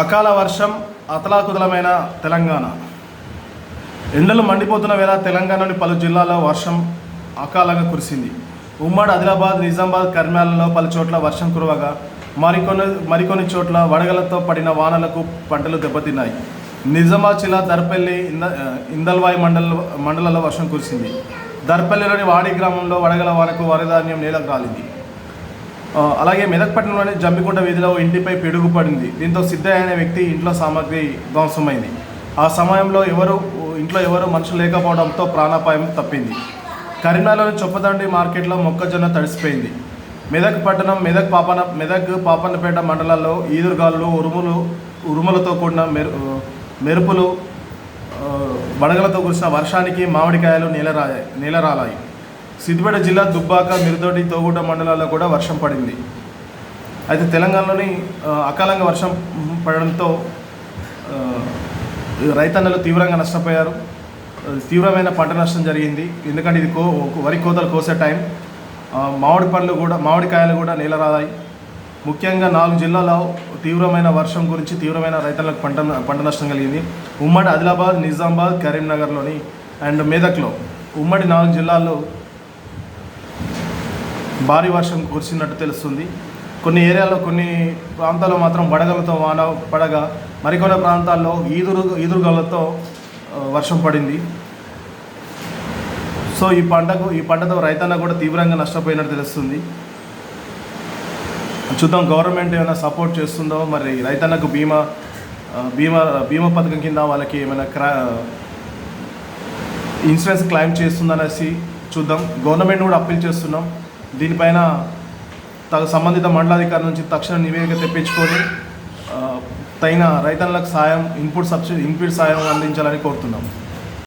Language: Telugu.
అకాల వర్షం అతలాకుతలమైన తెలంగాణ. ఎండలు మండిపోతున్న వేళ తెలంగాణలోని పలు జిల్లాల్లో వర్షం అకాలంగా కురిసింది. ఉమ్మడి ఆదిలాబాద్ నిజామాబాద్ కర్మాలలో పలు చోట్ల వర్షం కురవగా మరికొన్ని మరికొన్ని చోట్ల వడగలతో పడిన వానలకు పంటలు దెబ్బతిన్నాయి. నిజామాబాద్ జిల్లా దర్పల్లి ఇంద ఇందల్వాయి మండల మండలంలో వర్షం కురిసింది. దర్పల్లిలోని వాడి గ్రామంలో వడగల వానకు వరధాన్యం నేలకు రాలింది. అలాగే మెదక్ పట్టణంలోని జంబికుంట వీధిలో ఇంటిపై పిడుగు పడింది. దీంతో సిద్ధయ్య అనే వ్యక్తి ఇంట్లో సామాగ్రి ధ్వంసమైంది. ఆ సమయంలో ఎవరు ఇంట్లో ఎవరు మనుషులు లేకపోవడంతో ప్రాణాపాయం తప్పింది. కరీంనగర్లోని చొప్పదండి మార్కెట్లో మొక్కజొన్న తడిసిపోయింది. మెదక్ పట్టణం మెదక్ పాపన మెదక్ పాపన్నపేట మండలాల్లో ఈదురుగాలు ఉరుములు ఉరుములతో కూడిన మెరు మెరుపులు బడగలతో వడగలతో కురిసిన వర్షానికి మామిడికాయలు నేలరాయాయి నేలరాలాయి. సిద్దిపేట జిల్లా దుబ్బాక మిరుదోటి తోగుట మండలాల్లో కూడా వర్షం పడింది. అయితే తెలంగాణలోని అకాలంగా వర్షం పడడంతో రైతన్నలు తీవ్రంగా నష్టపోయారు. తీవ్రమైన పంట నష్టం జరిగింది. ఎందుకంటే ఇది కో వరి కోతలు కోసే టైం. మామిడి పండ్లు కూడా మామిడికాయలు కూడా నేలరాదాయి ముఖ్యంగా నాలుగు జిల్లాలో తీవ్రమైన వర్షం గురించి తీవ్రమైన రైతులకు పంట పంట నష్టం కలిగింది. ఉమ్మడి ఆదిలాబాద్ నిజామాబాద్ కరీంనగర్లోని అండ్ మెదక్లో ఉమ్మడి నాలుగు జిల్లాల్లో భారీ వర్షం కురిసినట్టు తెలుస్తుంది. కొన్ని ఏరియాలో కొన్ని ప్రాంతాల్లో మాత్రం వడగలతో వాన పడగా మరికొన్ని ప్రాంతాల్లో ఈదురు ఈదురుగలతో వర్షం పడింది. సో ఈ పంటకు ఈ పంటతో రైతన్న కూడా తీవ్రంగా నష్టపోయినట్టు తెలుస్తుంది. చూద్దాం గవర్నమెంట్ ఏమైనా సపోర్ట్ చేస్తుందో మరి రైతన్నకు బీమా బీమా బీమా పథకం కింద వాళ్ళకి ఏమైనా క్రా ఇన్సూరెన్స్ క్లెయిమ్ చేస్తుందనేసి చూద్దాం. గవర్నమెంట్ కూడా అప్పీల్ చేస్తున్నాం. దీనిపైన తగు సంబంధిత మండలాధికారి నుంచి తక్షణ నివేదిక తెప్పించుకొని తగిన రైతన్నలకు సాయం ఇన్పుట్ సబ్సిడీ ఇన్పుట్ సాయం అందించాలని కోరుతున్నాం.